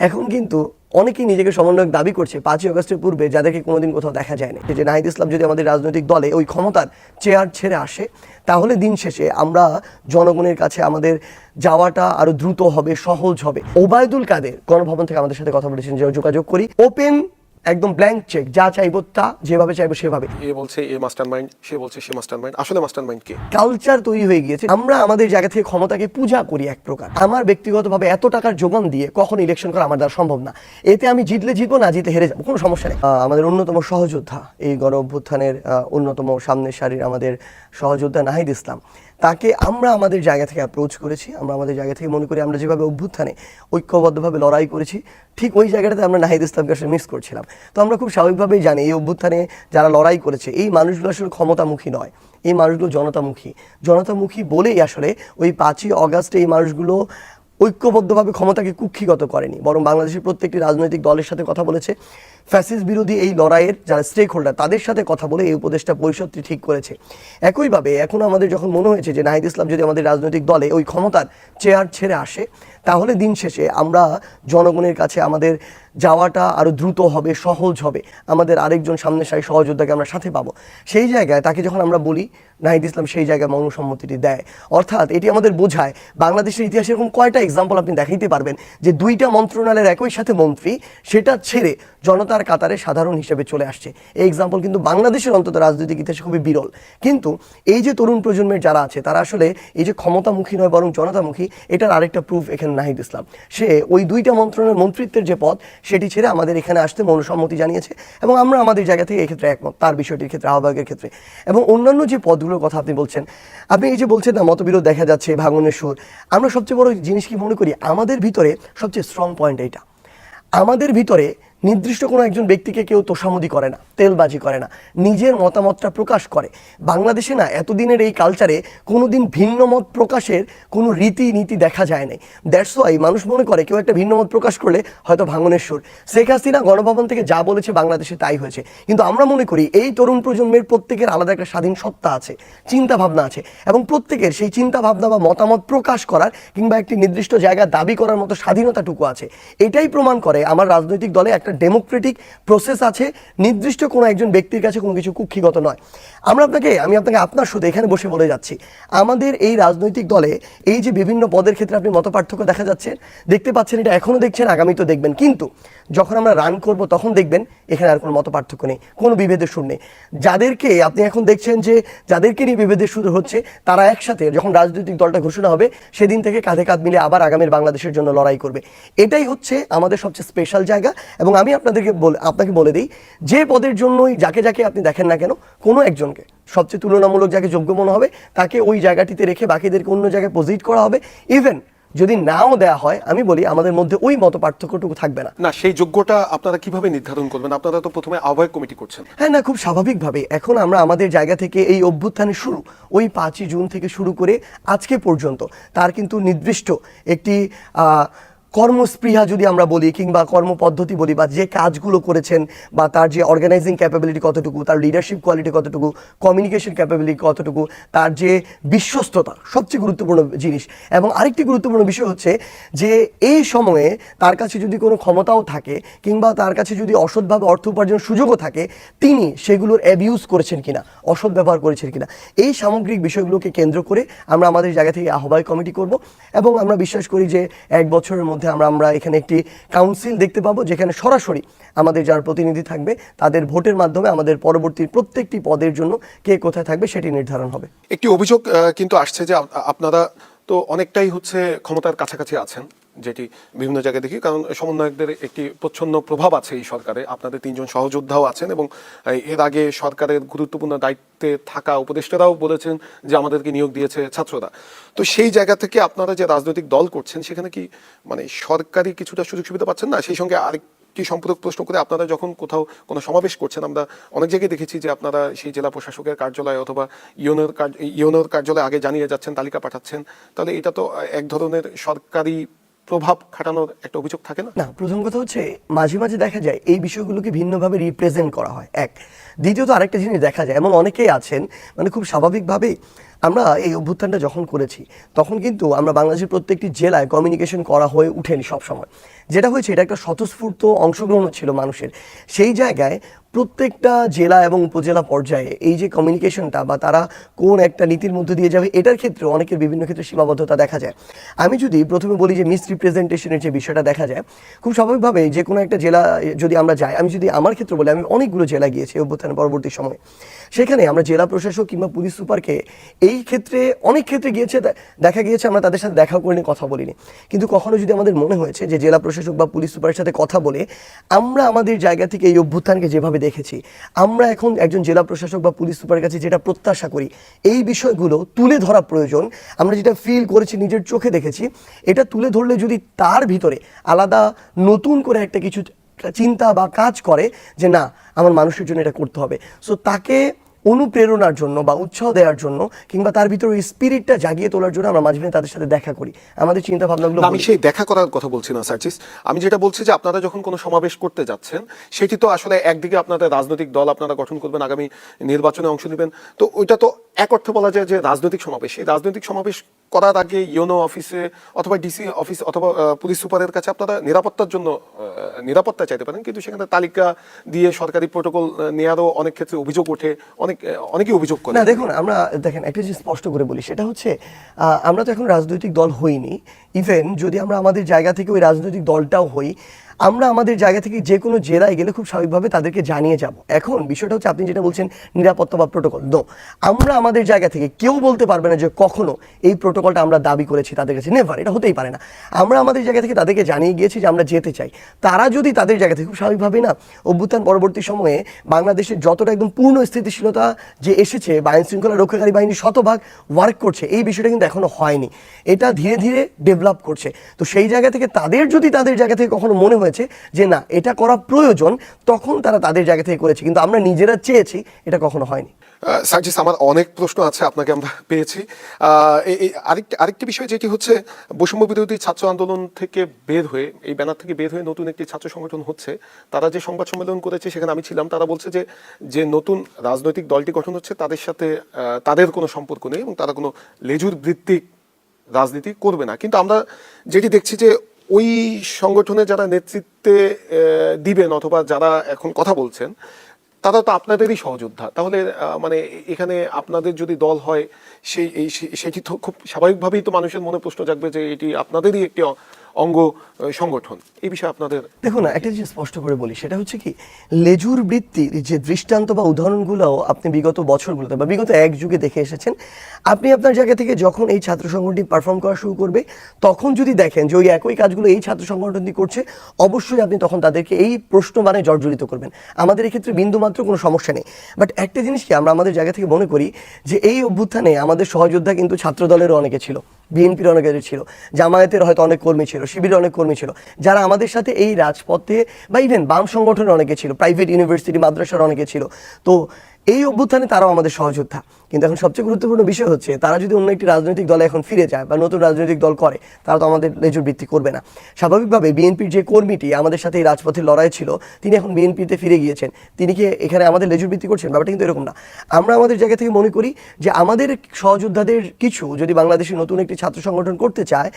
এখন কিন্তু অনেকেই নিজেকে সমন্বয়ক দাবি করছে পাঁচই অগস্টের পূর্বে যাদেরকে কোনোদিন কোথাও দেখা যায়নি। যে নাহিদ ইসলাম যদি আমাদের রাজনৈতিক দলে ওই ক্ষমতার চেয়ার ছেড়ে আসে, তাহলে দিন শেষে আমরা জনগণের কাছে আমাদের যাওয়াটা আরও দ্রুত হবে, সহজ হবে। ওবায়দুল কাদের গণভবন থেকে আমাদের সাথে কথা বলেছেন, যে যোগাযোগ করি। ওপেন একদম ব্ল্যাঙ্ক চেক যা চাইব তা যেভাবে চাইব সেভাবে। এ বলছে এ মাস্টার মাইন্ড সে বলছে সে মাস্টার মাইন্ড আসলে মাস্টার মাইন্ড কে? কালচার তৈরি হয়ে গিয়েছে। আমরা আমাদের জায়গা থেকে ক্ষমতাকে পূজা করি এক প্রকার। আমার ব্যক্তিগতভাবে এত টাকার যোগান দিয়ে কখন ইলেকশন করা আমার দ্বারা সম্ভব না। এতে আমি জিতলে জিতবো না জিতলে হেরে যাব কোনো সমস্যা নেই। আমাদের অন্যতম সহযোদ্ধা এই গণ অভ্যুত্থানের অন্যতম সামনের সারির আমাদের সহযোদ্ধা নাহিদ ইসলাম। তাকে আমরা আমাদের জায়গা থেকে অ্যাপ্রোচ করেছি। আমরা আমাদের জায়গা থেকে মনে করি আমরা যেভাবে অভ্যুত্থানে ঐক্যবদ্ধভাবে লড়াই করেছি ঠিক ওই জায়গাটাতে আমরা নাহিদ ইসলামকে আসলে মিস করছিলাম। তো আমরা খুব স্বাভাবিকভাবেই জানি এই অভ্যুত্থানে যারা লড়াই করেছে, এই মানুষগুলো আসলে ক্ষমতামুখী নয়। এই মানুষগুলো জনতামুখী। জনতামুখী বলেই আসলে ওই পাঁচই অগাস্টে এই মানুষগুলো ঐক্যবদ্ধভাবে ক্ষমতাকে কুক্ষিগত করেনি। বরং বাংলাদেশের প্রত্যেকটি রাজনৈতিক দলের সাথে কথা বলেছে। ফ্যাসিস বিরোধী এই লড়াইয়ের যারা স্টেক হোল্ডার তাদের সাথে কথা বলে এই উপদেষ্টা পরিষদটি ঠিক করেছে। একইভাবে এখন আমাদের যখন মনে হয়েছে যে নাহিদ ইসলাম যদি আমাদের রাজনৈতিক দলে ওই ক্ষমতার চেয়ার ছেড়ে আসে তাহলে দিন শেষে আমরা জনগণের কাছে আমাদের যাওয়াটা আরও দ্রুত হবে, সহজ হবে। আমাদের আরেকজন সামনে সারি সহযোদ্ধাকে আমরা সাথে পাবো। সেই জায়গায় তাকে যখন আমরা বলি, নাহিদ ইসলাম সেই জায়গায় মৌনসম্মতিটি দেয়। অর্থাৎ এটি আমাদের বোঝায়, বাংলাদেশের ইতিহাসে এরকম কয়টা এক্সাম্পল আপনি দেখাইতে পারবেন যে দুইটা মন্ত্রণালয়ের একই সাথে মন্ত্রী, সেটা ছেড়ে জনতার কাতারে সাধারণ হিসেবে চলে আসছে। এই এক্সাম্পল কিন্তু বাংলাদেশের অন্তত রাজনৈতিক ইতিহাসে খুবই বিরল। কিন্তু এই যে তরুণ প্রজন্মের যারা আছে, তারা আসলে এই যে ক্ষমতামুখী নয়, বরং জনতামুখী, এটার আরেকটা প্রুফ এখানে নাহিদ ইসলাম। সে ওই দুইটা মন্ত্রণালয়ের মন্ত্রিত্বের যে পদ, সেটি ছেড়ে আমাদের এখানে আসতে মৌনসম্মতি জানিয়েছে এবং আমরা আমাদের জায়গা থেকে এক্ষেত্রে একমত, তার বিষয়টির ক্ষেত্রে, আহ্বায়কের ক্ষেত্রে। এবং অন্যান্য যে পদগুলোর কথা আপনি বলছেন, আপনি এই যে বলছেন না, মতবিরোধ দেখা যাচ্ছে, ভাঙনের সুর, আমরা সবচেয়ে বড় জিনিস কি মনে করি, আমাদের ভিতরে সবচেয়ে স্ট্রং পয়েন্ট এইটা। আমাদের ভিতরে নির্দিষ্ট কোনো একজন ব্যক্তিকে কেউ তোষামদি করে না। তেলবাজি করে না, নিজের মতামতটা প্রকাশ করে। বাংলাদেশে না, এতদিনের এই কালচারে কোনো দিন ভিন্ন মত প্রকাশের কোনো রীতি নীতি দেখা যায় নাই। দ্যাটস ওয়াই মানুষ মনে করে কেউ একটা ভিন্ন মত প্রকাশ করলে হয়তো ভাঙনের সুর। শেখ হাসিনা গণভবন থেকে যা বলেছে বাংলাদেশে তাই হয়েছে। কিন্তু আমরা মনে করি এই তরুণ প্রজন্মের প্রত্যেকের আলাদা একটা স্বাধীন সত্তা আছে চিন্তা ভাবনা আছে। এবং প্রত্যেকের সেই চিন্তা ভাবনা বা মতামত প্রকাশ করার কিংবা একটি নির্দিষ্ট জায়গা দাবি করার মতো স্বাধীনতাটুকু আছে। এটাই প্রমাণ করে আমার রাজনৈতিক দলে একটা ডেমোক্রেটিক প্রসেস আছে, নির্দিষ্ট কোনো একজন ব্যক্তির কাছে কোনো কিছু কুক্ষিগত নয়। আমরা আপনাকে, আমি আপনাকে আপনার শুধু এখানে বসে বলে যাচ্ছি। আমাদের এই রাজনৈতিক দলে এই যে বিভিন্ন পদের ক্ষেত্রে আপনি মত পার্থক্য দেখা যাচ্ছে, দেখতে পাচ্ছেন এটা এখনও দেখছেন আগামী তো দেখবেন। কিন্তু যখন আমরা রান করব, তখন দেখবেন এখানে আর কোনো মত পার্থক্য নেই, কোনো বিভেদের সুর নেই। যাদেরকে আপনি এখন দেখছেন যে, যাদেরকে নিয়ে বিভেদের সুর হচ্ছে, তারা একসাথে যখন রাজনৈতিক দলটা ঘোষণা হবে, সেদিন থেকে কাঁধে কাঁধ মিলে আবার আগামীর বাংলাদেশের জন্য লড়াই করবে। এটাই হচ্ছে আমাদের সবচেয়ে স্পেশাল জায়গা এবং আমি আপনাদেরকে বলে, আপনাকে বলে দিই, যে পদের জন্যই যাকে যাকে আপনি দেখেন না কেন কোনো একজনকে। সবচেয়ে তুলনামূলক যাকে যোগ্য মনে হবে তাকে ওই জায়গাটিতে রেখে বাকিদেরকে অন্য জায়গায় পজিট করা হবে। ইভেন যদি নাও দেয়া হয় আমি বলি আমাদের মধ্যে ওই মত পার্থক্যটুকু থাকবে না। না সেই যোগ্যটা আপনারা কীভাবে নির্ধারণ করবেন? আপনারা তো প্রথমে আহ্বায়ক কমিটি করছেন। হ্যাঁ না খুব স্বাভাবিকভাবে। এখন আমরা আমাদের জায়গা থেকে এই অভ্যুত্থানের শুরু ওই পাঁচই জুন থেকে শুরু করে আজকে পর্যন্ত তার কিন্তু নির্দিষ্ট একটি আহ, কর্মস্পৃহা যদি আমরা বলি কিংবা কর্মপদ্ধতি বলি বা যে কাজগুলো করেছেন বা তার যে অর্গানাইজিং ক্যাপাবিলিটি কতটুকু, তার লিডারশিপ কোয়ালিটি কতটুকু কমিউনিকেশন ক্যাপাবিলিটি কতটুকু, তার যে বিশ্বস্ততা সবচেয়ে গুরুত্বপূর্ণ জিনিস। এবং আরেকটি গুরুত্বপূর্ণ বিষয় হচ্ছে যে এই সময়ে তার কাছে যদি কোনো ক্ষমতাও থাকে কিংবা তার কাছে যদি অসৎভাবে অর্থ উপার্জনের সুযোগও থাকে, তিনি সেগুলোর অ্যাবিউজ করেছেন কিনা, অসৎ ব্যবহার করেছেন কিনা, এই সামগ্রিক বিষয়গুলোকে কেন্দ্র করে আমরা আমাদের জায়গা থেকে আহ্বায়ক কমিটি করব এবং আমরা বিশ্বাস করি যে এক বছরের মধ্যে আমরা আমরা এখানে একটি কাউন্সিল দেখতে পাবো, যেখানে সরাসরি আমাদের যার প্রতিনিধি থাকবে, তাদের ভোটের মাধ্যমে আমাদের পরবর্তী প্রত্যেকটি পদের জন্য কে কোথায় থাকবে সেটি নির্ধারণ হবে। একটি অভিযোগ কিন্তু আসছে যে আপ- আপনারা তো অনেকটাই হচ্ছে ক্ষমতার কাছাকাছি আছেন। যেটি বিভিন্ন জায়গায় দেখি, কারণ সমন্বয়কদের একটি প্রচ্ছন্ন প্রভাব আছে এই সরকারে। আপনাদের তিনজন সহযোদ্ধাও আছেন এবং এর আগে সরকারের গুরুত্বপূর্ণ দায়িত্বে থাকা উপদেষ্টারাও বলেছেন যে আমাদেরকে নিয়োগ দিয়েছে ছাত্ররা। তো সেই জায়গা থেকে আপনারা যে রাজনৈতিক দল করছেন, সেখানে কি মানে সরকারি কিছুটা সুযোগ সুবিধা পাচ্ছেন? না, সেই সঙ্গে আরেক কি সম্পর্ক প্রশ্ন করে আপনারা যখন কোথাও কোনো সমাবেশ করছেন, আমরা অনেক জায়গায় দেখেছি যে আপনারা সেই জেলা প্রশাসকের কার্যালয় অথবা ইউনোর ইউনোর কার্যালয়ে আগে জানিয়ে যাচ্ছেন, তালিকা পাঠাচ্ছেন। তাহলে এটা তো এক ধরনের সরকারি প্রভাব খাটানোর একটা অভিযোগ থাকে না? না প্রথম কথা হচ্ছে মাঝে মাঝে দেখা যায় এই বিষয়গুলোকে ভিন্নভাবে রিপ্রেজেন্ট করা হয়। এক, দ্বিতীয়ত আরেকটা জিনিস দেখা যায়, এমন অনেকেই আছেন মানে খুব স্বাভাবিকভাবেই আমরা এই অভ্যুত্থানটা যখন করেছি, তখন কিন্তু আমরা বাংলাদেশের প্রত্যেকটি জেলায় কমিউনিকেশন করা হয়ে উঠেনি সবসময়। যেটা হয়েছে, এটা একটা স্বতঃস্ফূর্ত অংশগ্রহণ ছিল মানুষের। সেই জায়গায় প্রত্যেকটা জেলা এবং উপজেলা পর্যায়ে এই যে কমিউনিকেশনটা বা তারা কোন একটা নীতির মধ্যে দিয়ে যাবে, এটার ক্ষেত্রে অনেকের বিভিন্ন ক্ষেত্রে সীমাবদ্ধতা দেখা যায়। আমি যদি প্রথমে বলি যে মিস রিপ্রেজেন্টেশনের যে বিষয়টা দেখা যায়, খুব স্বাভাবিকভাবে যে কোনো একটা জেলা যদি আমরা যাই, আমি যদি আমার ক্ষেত্রে বলি, আমি অনেকগুলো জেলা গিয়েছি অভ্যুত্থানের পরবর্তী সময়ে। সেখানে আমরা জেলা প্রশাসক কিংবা পুলিশ সুপারকে এই ক্ষেত্রে, অনেক ক্ষেত্রে গিয়েছে দেখা গিয়েছে, আমরা তাদের সাথে দেখা করিনি, কথা বলিনি। কিন্তু কখনো যদি আমাদের মনে হয়েছে যে জেলা প্রশাসক বা পুলিশ সুপারের সাথে কথা বলে, আমরা আমাদের জায়গা থেকে এই অভ্যুত্থানকে যেভাবে দেখেছি, আমরা এখন একজন জেলা প্রশাসক বা পুলিশ সুপারের কাছে যেটা প্রত্যাশা করি, এই বিষয়গুলো তুলে ধরা প্রয়োজন। আমরা যেটা ফিল করেছি, নিজের চোখে দেখেছি, এটা তুলে ধরলে যদি তার ভিতরে আলাদা নতুন করে একটা কিছু চিন্তা বা কাজ করে যে না, আমার মানুষের জন্য এটা করতে হবে। সো তাকে অনুপ্রেরণার জন্য বা উৎসাহ দেওয়ার জন্য কিংবা তার ভিতরে স্পিরিটটা জাগিয়ে তোলার জন্য আমরা মাঝে মাঝে তাদের সাথে দেখা করি। আমাদের চিন্তা ভাবনাগুলো আমি সেই দেখা করার কথা বলছি না সার্চিস আমি যেটা বলছি যে আপনারা যখন কোনো সমাবেশ করতে যাচ্ছেন সেটি তো আসলে একদিকে আপনাদের রাজনৈতিক দল আপনারা গঠন করবেন আগামী নির্বাচনে অংশ নেবেন। তো ওইটা তো এক অর্থে বলা যায় যে রাজনৈতিক সমাবেশ। এই রাজনৈতিক সমাবেশ করার আগে ইউনো অফিসে অথবা ডিসি অফিস অথবা পুলিশ সুপারের কাছে আপনারা নিরাপত্তার জন্য নিরাপত্তা চাইতে পারেন। কিন্তু সেখানে তালিকা দিয়ে সরকারি প্রোটোকল নেওয়ারও অনেক ক্ষেত্রে অভিযোগ ওঠে। অনেক অনেকে অভিযোগ করে। না, দেখুন, আমরা, দেখেন, একটা জিনিস স্পষ্ট করে বলি, সেটা হচ্ছে আমরা তো এখন রাজনৈতিক দল হইনি। ইভেন যদি আমরা আমাদের জায়গা থেকে ওই রাজনৈতিক দলটাও হই আমরা আমাদের জায়গা থেকে যে কোনো জেলায় গেলে খুব স্বাভাবিকভাবে তাদেরকে জানিয়ে যাব। এখন বিষয়টা হচ্ছে, আপনি যেটা বলছেন, নিরাপত্তা বা প্রোটোকল। দো আমরা আমাদের জায়গা থেকে কেউ বলতে পারবে না যে কখনো এই প্রোটোকলটা আমরা দাবি করেছি তাদের কাছে। নেভার এটা হতেই পারে না। আমরা আমাদের জায়গা থেকে তাদেরকে জানিয়ে গিয়েছি যে আমরা যেতে চাই। তারা যদি তাদের জায়গা থেকে খুব স্বাভাবিকভাবে না, অভ্যুত্থান পরবর্তী সময়ে বাংলাদেশের যতটা একদম পূর্ণ স্থিতিশীলতা যে এসেছে বা আইন শৃঙ্খলা রক্ষাকারী বাহিনী শতভাগ ওয়ার্ক করছে, এই বিষয়টা কিন্তু এখনও হয়নি। এটা ধীরে ধীরে ডেভেলপ করছে। তো সেই জায়গা থেকে তাদের যদি তাদের জায়গা থেকে কখনো মনে হয়েছে যে না, এটা করা প্রয়োজন, তখন তারা তাদের জায়গা থেকে করেছে। কিন্তু আমরা নিজেরা চেয়েছি, এটা কখনো হয়নি। সার্জিস, আমার অনেক প্রশ্ন আছে, আপনাকে আমরা পেয়েছি। আরেকটি আরেকটি বিষয় যেটি হচ্ছে, বৈষম্য বিরোধী ছাত্র আন্দোলন থেকে বের হয়ে, এই ব্যানার থেকে বের হয়ে নতুন একটি ছাত্র সংগঠন হচ্ছে, তারা যে সংবাদ সম্মেলন করেছে, সেখানে আমি ছিলাম, তারা বলছে যে যে নতুন রাজনৈতিক দলটি গঠন হচ্ছে, তাদের সাথে তাদের কোনো সম্পর্ক নেই এবং তারা কোনো লেজুর ভিত্তিক রাজনীতি করবে না। কিন্তু আমরা যেটি দেখছি যে ওই সংগঠনে যারা নেতৃত্বে দিবেন অথবা যারা এখন কথা বলছেন, তারা তো আপনাদেরই সহযোদ্ধা। তাহলে মানে এখানে আপনাদের যদি দল হয়, সেই সেটি তো খুব স্বাভাবিকভাবেই তো মানুষের মনে প্রশ্ন জাগবে যে এটি আপনাদেরই একটি অঙ্গ সংগঠন। এই বিষয়ে আপনাদের দেখুন না একটা জিনিস স্পষ্ট করে বলি সেটা হচ্ছে কি লেজুর বৃত্তির যে দৃষ্টান্ত বা উদাহরণগুলো আপনি বিগত বছরগুলোতে বা বিগত এক যুগে দেখে এসেছেন আপনি আপনার জায়গা থেকে যখন এই ছাত্র সংগঠনটি পারফর্ম করা শুরু করবে তখন যদি দেখেন যে ওই একই কাজগুলো এই ছাত্র সংগঠনটি করছে অবশ্যই আপনি তখন তাদেরকে এই প্রশ্ন মানে জর্জরিত করবেন। আমাদের এক্ষেত্রে বিন্দুমাত্র কোনো সমস্যা নেই। বাট একটা জিনিস কি আমরা আমাদের জায়গা থেকে মনে করি যে এই অভ্যুত্থানে আমাদের সহযোদ্ধা কিন্তু ছাত্র দলেরও অনেকে ছিল। বিএনপির অনেকের ছিল, জামায়াতের হয়তো অনেক কর্মী ছিল, শিবিরের অনেক কর্মী ছিল। যারা আমাদের সাথে এই রাজপথে বা ইভেন বাম সংগঠনের অনেকে ছিল প্রাইভেট ইউনিভার্সিটি মাদ্রাসার অনেকে ছিল। তো এই অভ্যুত্থানে তারাও আমাদের সহযোদ্ধা। কিন্তু এখন সবচেয়ে গুরুত্বপূর্ণ বিষয় হচ্ছে, তারা যদি অন্য একটি রাজনৈতিক দলে এখন ফিরে যায় বা নতুন রাজনৈতিক দল করে, তারা তো আমাদের লেজুর বৃত্তি করবে না। স্বাভাবিকভাবে বিএনপির যে কর্মীটি আমাদের সাথে এই রাজপথের লড়াই ছিল, তিনি এখন বিএনপিতে ফিরে গিয়েছেন। তিনি কি এখানে আমাদের লেজুর বৃত্তি করছেন? ব্যাপারটা কিন্তু এরকম না। আমরা আমাদের জায়গা থেকে মনে করি যে আমাদের সহযোদ্ধাদের কিছু যদি বাংলাদেশে নতুন একটি ছাত্র সংগঠন করতে চায়,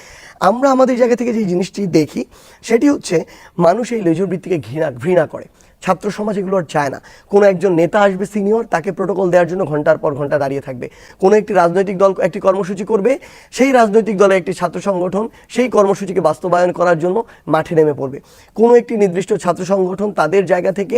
আমরা আমাদের জায়গা থেকে যে জিনিসটি দেখি, সেটি হচ্ছে মানুষ এই লেজুর বৃত্তিকে ঘৃণা ঘৃণা করে। ছাত্র সমাজ এগুলো আর চায় না। কোনো একজন নেতা আসবে সিনিয়র তাকে প্রোটোকল দেওয়ার জন্য ঘণ্টার পর ঘণ্টা দাঁড়িয়ে থাকবে। কোনো একটি রাজনৈতিক দল, একটি কর্মসূচি করবে, সেই রাজনৈতিক দলের একটি ছাত্র সংগঠন, সেই কর্মসূচিকে বাস্তবায়ন করার জন্য মাঠে নেমে পড়বে। কোনো একটি নির্দিষ্ট ছাত্র সংগঠন তাদের জায়গা থেকে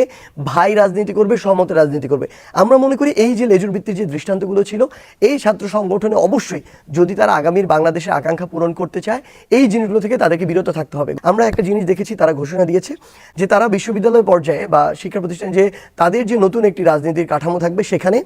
ভাই রাজনীতি করবে সহমতে রাজনীতি করবে। আমরা মনে করি এই যে লেজুর ভিত্তির যে দৃষ্টান্তগুলো ছিল, এই ছাত্র সংগঠনে অবশ্যই যদি তারা আগামীর বাংলাদেশের আকাঙ্ক্ষা পূরণ করতে চায়, এই জিনিসগুলো থেকে তাদেরকে বিরত থাকতে হবে। আমরা একটা জিনিস দেখেছি, তারা ঘোষণা দিয়েছে যে তারা বিশ্ববিদ্যালয় পর্যায়ে বা শিক্ষা প্রতিষ্ঠান যে তাদের যে নতুন একটি রাজনীতির কাঠামো থাকবে, সেখানে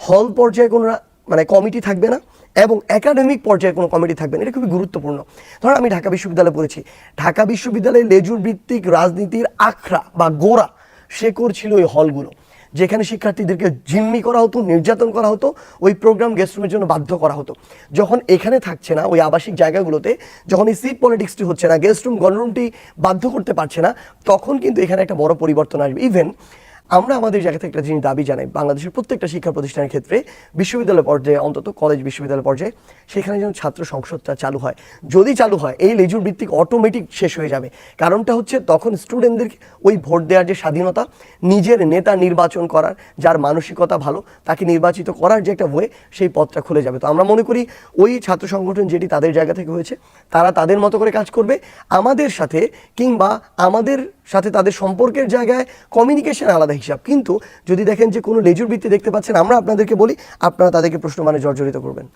হল পর্যায়ে কোনো মানে কমিটি থাকবে না এবং একাডেমিক পর্যায়ে কোনো কমিটি থাকবে না। এটা খুবই গুরুত্বপূর্ণ। ধরুন আমি ঢাকা বিশ্ববিদ্যালয়ে পড়েছি। ঢাকা বিশ্ববিদ্যালয়ে লেজুর ভিত্তিক রাজনীতির আখড়া বা গোড়া শেকড় ছিল ওই হলগুলো। যেখানে শিক্ষার্থীদেরকে জিম্মি করা হতো, নির্যাতন করা হতো, ওই প্রোগ্রাম গেস্টরুমের জন্য বাধ্য করা হতো। যখন এখানে থাকছে না, ওই আবাসিক জায়গাগুলোতে, যখন এই সিট পলিটিক্সটি হচ্ছে না গেস্ট রুম গণরুমটি বাধ্য করতে পারছে না, তখন কিন্তু এখানে একটা বড় পরিবর্তন আসবে। ইভেন আমরা আমাদের জায়গা থেকে একটা জিনিস দাবি জানাই, বাংলাদেশের প্রত্যেকটা শিক্ষা প্রতিষ্ঠানের ক্ষেত্রে বিশ্ববিদ্যালয় পর্যায়ে, অন্তত কলেজ বিশ্ববিদ্যালয় পর্যায়ে, সেখানে যেন ছাত্র সংসদটা চালু হয়। যদি চালু হয়, এই লেজুর ভিত্তিক অটোমেটিক শেষ হয়ে যাবে। কারণটা হচ্ছে তখন স্টুডেন্টদের ওই ভোট দেওয়ার যে স্বাধীনতা, নিজের নেতা নির্বাচন করার, যার মানসিকতা ভালো, তাকে নির্বাচিত করার যে একটা ওয়ে সেই পথটা খুলে যাবে। তো আমরা মনে করি, ওই ছাত্র সংগঠন যেটি তাদের জায়গা থেকে হয়েছে, তারা তাদের মতো করে কাজ করবে। আমাদের সাথে কিংবা আমাদের সাথে তাদের সম্পর্কের জায়গায় কমিউনিকেশন আলাদা হিসাব। কিন্তু যদি দেখেন যে কোনো লেজুর ভিত্তি দেখতে পাচ্ছেন, আমরা আপনাদেরকে বলি, আপনারা তাদেরকে প্রশ্ন মানে জর্জরিত করবেন।